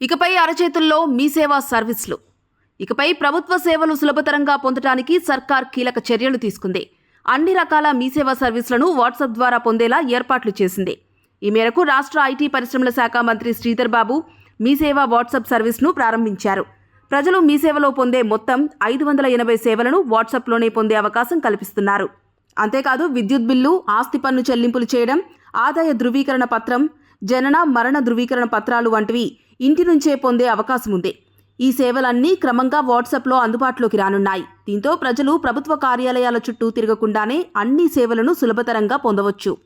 ఇకపై అరచేతుల్లో మీ సేవా సర్వీసులు. ఇకపై ప్రభుత్వ సేవలు సులభతరంగా పొందటానికి సర్కార్ కీలక చర్యలు తీసుకుంది. అన్ని రకాల మీ సేవా సర్వీసులను వాట్సాప్ ద్వారా పొందేలా ఏర్పాట్లు చేసింది. ఈ మేరకు రాష్ట్ర ఐటీ పరిశ్రమల శాఖ మంత్రి శ్రీధర్ బాబు మీ సేవ వాట్సాప్ సర్వీస్ను ప్రారంభించారు. ప్రజలు మీ సేవలో పొందే మొత్తం ఐదు వందల ఎనభై సేవలను వాట్సాప్లోనే పొందే అవకాశం కల్పిస్తున్నారు. అంతేకాదు విద్యుత్ బిల్లు ఆస్తి పన్ను చెల్లింపులు చేయడం ఆదాయ ధృవీకరణ పత్రం జనన మరణ ధృవీకరణ పత్రాలు వంటివి ఇంటి నుంచే పొందే అవకాశం ఉంది ఈ సేవలన్నీ క్రమంగా వాట్సాప్లో అందుబాటులోకి రానున్నాయి. దీంతో ప్రజలు ప్రభుత్వ కార్యాలయాల చుట్టూ తిరగకుండానే అన్ని సేవలను సులభతరంగా పొందవచ్చు.